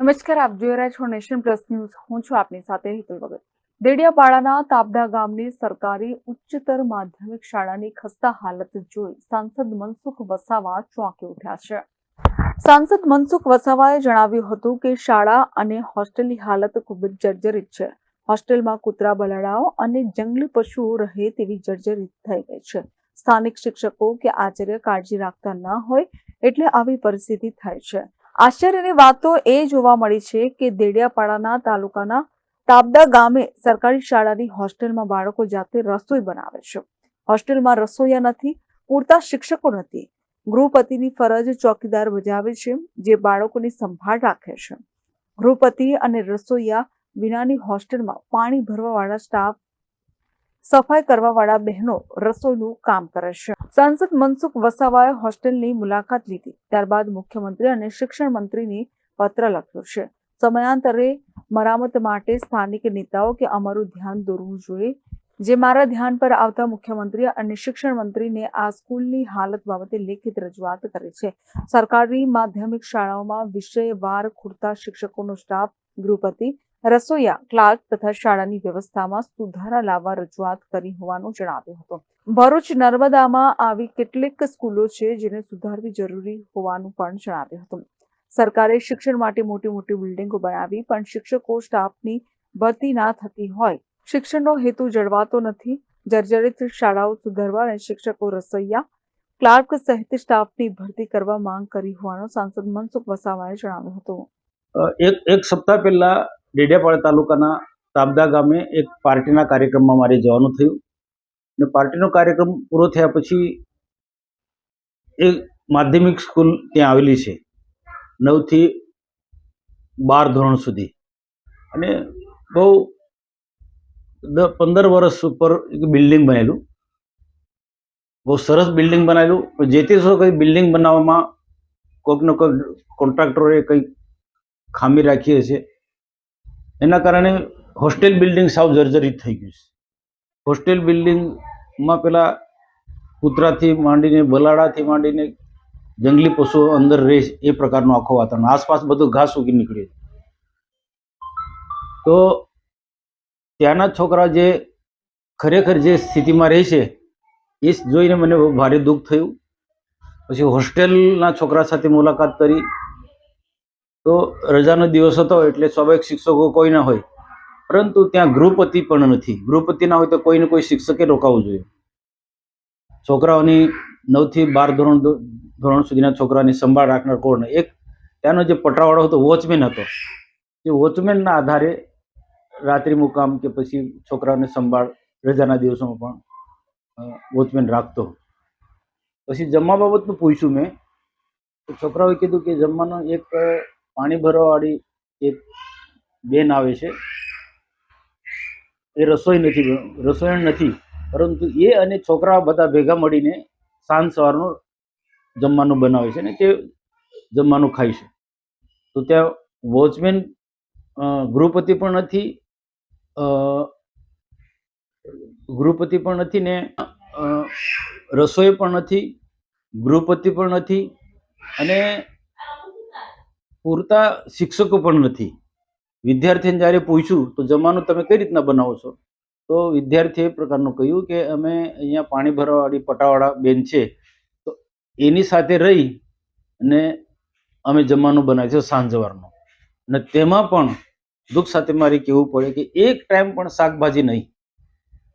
નમસ્કાર, આપ જોઈ રહ્યા છો નેશન પ્લસ ન્યૂઝ. હું છું આપની સાથે હિતુલ વગર દેડિયાપાડાના તાબડા ગામની સરકારી ઉચ્ચતર માધ્યમિક શાળાની ખસ્તા હાલત જોઈ સાંસદ મનસુખ વસાવા ચોંકી ઉઠ્યા છે. સાંસદ મનસુખ વસાવાએ જણાવ્યું હતું કે શાળા અને હોસ્ટેલની હાલત ખૂબ જ જર્જરિત છે. હોસ્ટેલમાં કૂતરા, બલાડાઓ અને જંગલી પશુઓ રહે તેવી જર્જરિત થઈ ગઈ છે. સ્થાનિક શિક્ષકો કે આચાર્ય કાળજી રાખતા ન હોય એટલે આવી પરિસ્થિતિ થાય છે. આશ્ચર્યની વાત તો એ જોવા મળી છે કે દેડિયાપાડાના તાલુકાના તાબડા ગામે સરકારી શાળાની હોસ્ટેલમાં બાળકો જાતે રસોઈ બનાવે છે. હોસ્ટેલમાં રસોઈયા નથી, પૂરતા શિક્ષકો નથી. ગૃહપતિની ફરજ ચોકીદાર બજાવે છે, જે બાળકોની સંભાળ રાખે છે. ગૃહપતિ અને રસોઈયા વિનાની હોસ્ટેલમાં પાણી ભરવાવાળા સ્ટાફ, સફાઈ કરવાવાળા બહેનો રસોઈનું કામ કરે છે. સાંસદ મનસુખ વસાવાએ હોસ્ટેલની મુલાકાત લીધી. ત્યારબાદ મુખ્યમંત્રી અને શિક્ષણ મંત્રીને પત્ર લખ્યો છે. સમયાંતરે મરામત માટે સ્થાનિક નેતાઓ કે અમારું ધ્યાન દોરવું જોઈએ. જે મારા ધ્યાન પર આવતા મુખ્યમંત્રી અને શિક્ષણ મંત્રીને આ સ્કૂલની હાલત બાબતે લેખિત રજૂઆત કરી છે. સરકારી માધ્યમિક શાળાઓમાં વિષયવાર ખૂટતા શિક્ષકોનો સ્ટાફ, ગૃહપતિ રસોઈયા ક્લાર્ક તથા શાળાની વ્યવસ્થામાં સુધારા લાવવા રજૂઆત કરી હોવાનું જણાવ્યું હતું. ભરૂચ નર્મદામાં આવી કેટલીક સ્કૂલો છે જેને સુધારવી જરૂરી હોવાનું પણ જણાવ્યું હતું. સરકારે શિક્ષણ માટે મોટી મોટી બિલ્ડિંગો બનાવી, પણ શિક્ષકો સ્ટાફની ભરતી ના થતી હોય. શિક્ષણનો હેતુ જળવાતો નથી. જર્જરિત શાળાઓ સુધારવા અને શિક્ષકો રસોઈયા ક્લાર્ક સહિત સ્ટાફની ભરતી કરવા માંગ કરી હોવાનું સાંસદ મનસુખ વસાવાએ જણાવ્યું હતું. એક એક સપ્તાહ પહેલા ડેડિયાપાડા તાલુકાના તાબદા ગામે એક પાર્ટીના કાર્યક્રમમાં મારે જવાનું થયું. અને પાર્ટીનો કાર્યક્રમ પૂરો થયા પછી એક માધ્યમિક સ્કૂલ ત્યાં આવેલી છે. નવથી બાર ધોરણ સુધી. અને બહુ દ પંદર વર્ષ ઉપર એક બિલ્ડિંગ બનેલું. બહુ સરસ બિલ્ડિંગ બનાવેલું. જે તે કંઈ બિલ્ડિંગ બનાવવામાં કોઈકનો કોઈક કોન્ટ્રાક્ટરોએ કંઈક ખામી રાખી હશે. એના કારણે હોસ્ટેલ બિલ્ડિંગ સાવ જર્જરિત થઈ ગયું છે. હોસ્ટેલ બિલ્ડિંગમાં પેલા કૂતરાથી માંડીને, બલાડાથી માંડીને જંગલી પશુઓ અંદર રહે એ પ્રકારનું આખો વાતાવરણ. આસપાસ બધું ઘાસ ઉગી નીકળે તો ત્યાંના છોકરા જે ખરેખર જે સ્થિતિમાં રહે છે, એ જોઈને મને ભારે દુઃખ થયું. પછી હોસ્ટેલના છોકરા સાથે મુલાકાત કરી. તો રજાનો દિવસ હતો એટલે સ્વાભાવિક શિક્ષકો કોઈ ના હોય. પરંતુ ત્યાં ગૃહપતિ પણ નથી. ગૃહપતિ ના હોય તો કોઈને કોઈ શિક્ષકે રોકાવવું જોઈએ. છોકરાઓની નવથી બાર ધોરણ ધોરણ સુધીના છોકરાની સંભાળ રાખનાર કોણ? એક ત્યાંનો જે પટાવાળો હતો, વોચમેન હતો. એ વોચમેનના આધારે રાત્રિ મુકામ કે પછી છોકરાઓને સંભાળ રજાના દિવસોમાં પણ વોચમેન રાખતો પછી જમવા બાબતનું પૂછ્યું મેં. છોકરાઓએ કીધું કે જમવાનો એક પાણી ભરવાવાળી એક બેન આવે છે. એ રસોઈ નથી, રસોઈણ નથી, પરંતુ એ અને છોકરા બધા ભેગા મળીને સાંજ સવારનું જમવાનું બનાવે છે ને તે જમવાનું ખાય છે. તો ત્યાં વોચમેન ગૃહપતિ પણ નથી ગૃહપતિ પણ નથી ને રસોઈ પણ નથી, ગૃહપતિ પણ નથી અને પૂરતા શિક્ષકો પણ નથી. વિદ્યાર્થીને જ્યારે પૂછ્યું, તો જમવાનું તમે કઈ રીતના બનાવો છો? તો વિદ્યાર્થીએ એ પ્રકારનું કહ્યું કે અમે અહીંયા પાણી ભરવાવાળી પટાવાળા બેન છે, તો એની સાથે રહી અને અમે જમવાનું બનાવીએ છીએ સાંજવારનો. અને તેમાં પણ દુઃખ સાથે મારે કહેવું પડે કે એક ટાઈમ પણ શાકભાજી નહીં.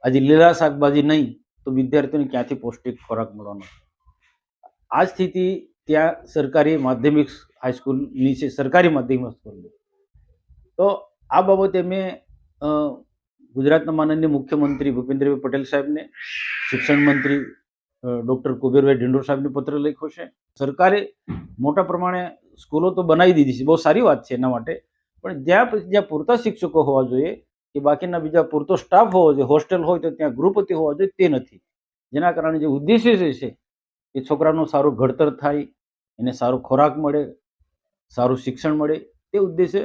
આજે લીલા શાકભાજી નહીં, તો વિદ્યાર્થીઓને ક્યાંથી પૌષ્ટિક ખોરાક મળવાનો? આ સ્થિતિ ત્યાં સરકારી માધ્યમિક હાઈસ્કૂલની છે સરકારી માધ્યમિક સ્કૂલની તો આ બાબતે મેં ગુજરાતના માનનીય મુખ્યમંત્રી ભૂપેન્દ્રભાઈ પટેલ સાહેબને, શિક્ષણ મંત્રી ડૉક્ટર કુબેરભાઈ ઢીંડોર સાહેબને પત્ર લખ્યો છે. સરકારે મોટા પ્રમાણે સ્કૂલો તો બનાવી દીધી છે, બહુ સારી વાત છે એના માટે. પણ જ્યાં જ્યાં પૂરતા શિક્ષકો હોવા જોઈએ કે બાકીના બીજા પૂરતો સ્ટાફ હોવો જોઈએ હોસ્ટેલ હોય તો ત્યાં ગૃહપતિ હોવા જોઈએ, તે નથી. જેના કારણે જે ઉદ્દેશ્ય છે એ છોકરાનું સારું ઘડતર થાય, એને સારો ખોરાક મળે સારું શિક્ષણ મળે તે ઉદ્દેશ્ય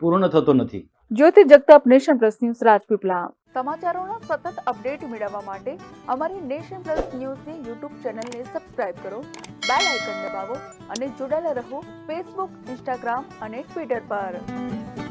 પૂર્ણ થતો નથી. Jyoti Jagtap nation plus news Rajpipla સમાચારોના સતત અપડેટ મેળવવા માટે અમારી નેશન પ્લસ ન્યૂઝની યુટ્યુબ ચેનલને સબસ્ક્રાઇબ કરો બેલ આઇકન દબાવો અને જોડાયેલા રહો ફેસબુક ઇન્સ્ટાગ્રામ અને ટ્વિટર પર.